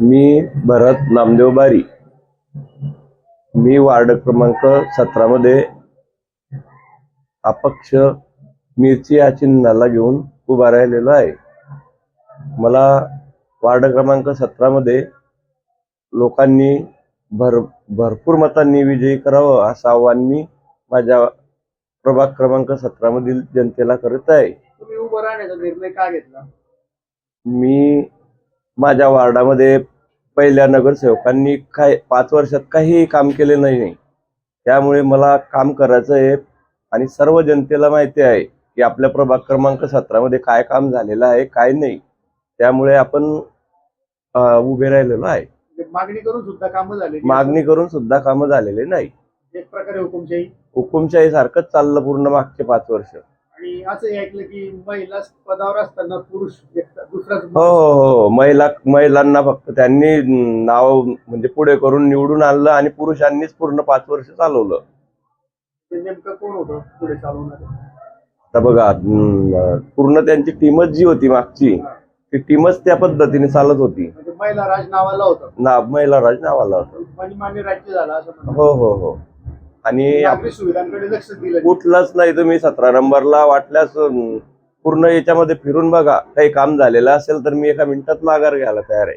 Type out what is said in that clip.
मी भरत नामदेव बारी. मी वार्ड क्रमांक सतरा मध्ये अपक्ष मिरची या चिन्हाला घेऊन उभा राहिलेलो आहे. मला वार्ड क्रमांक सतरा मध्ये लोकांनी भर भरपूर मतांनी विजयी करावं असं आव्हान मी माझ्या प्रभाग क्रमांक सतरा मधील जनतेला करत आहे. तुम्ही उभं राहण्याचा निर्णय का घेतला? मी माझ्या वार्डामध्ये पहिल्या नगरसेवकांनी काय पाच वर्षात काहीही काम केले नाही. त्यामुळे मला काम करायचं आहे आणि सर्व जनतेला माहिती आहे की आपल्या प्रभाग क्रमांक सतरामध्ये काय काम झालेलं आहे काय नाही. त्यामुळे आपण उभे राहिलेलो आहे. म्हणजे मागणी करून सुद्धा कामं झाली मागणी करून सुद्धा कामं झालेले नाही. एक प्रकारे हुकुमशाही. हुकुमशाही सारखंच चाललं पूर्ण मागचे पाच वर्ष. आणि असंही ऐकलं की महिला पदावर असताना पुरुष हो हो हो. महिला महिलांना फक्त त्यांनी नाव म्हणजे पुढे करून निवडून आणलं आणि पुरुषांनीच पूर्ण पाच वर्ष चालवलं. नेमकं कोण होतं पुढे चालवणार? आता बघा पूर्ण त्यांची टीमच जी होती मागची ती टीमच त्या पद्धतीने चालत होती. म्हणजे महिला राज नावाला होतं. ना महिला राज नावाला होतं. राज्य झाला असं म्हणतात. हो हो हो. आणि नागरी सुविधांकडे लक्ष दिलं नाही. कुठलाच नाही तुम्ही सतरा नंबरला वाटल्यास अं, पूर्ण याच्यामध्ये फिरून बघा. काही काम झालेलं असेल तर मी एका मिनिटात माघार घ्यायला तयार आहे.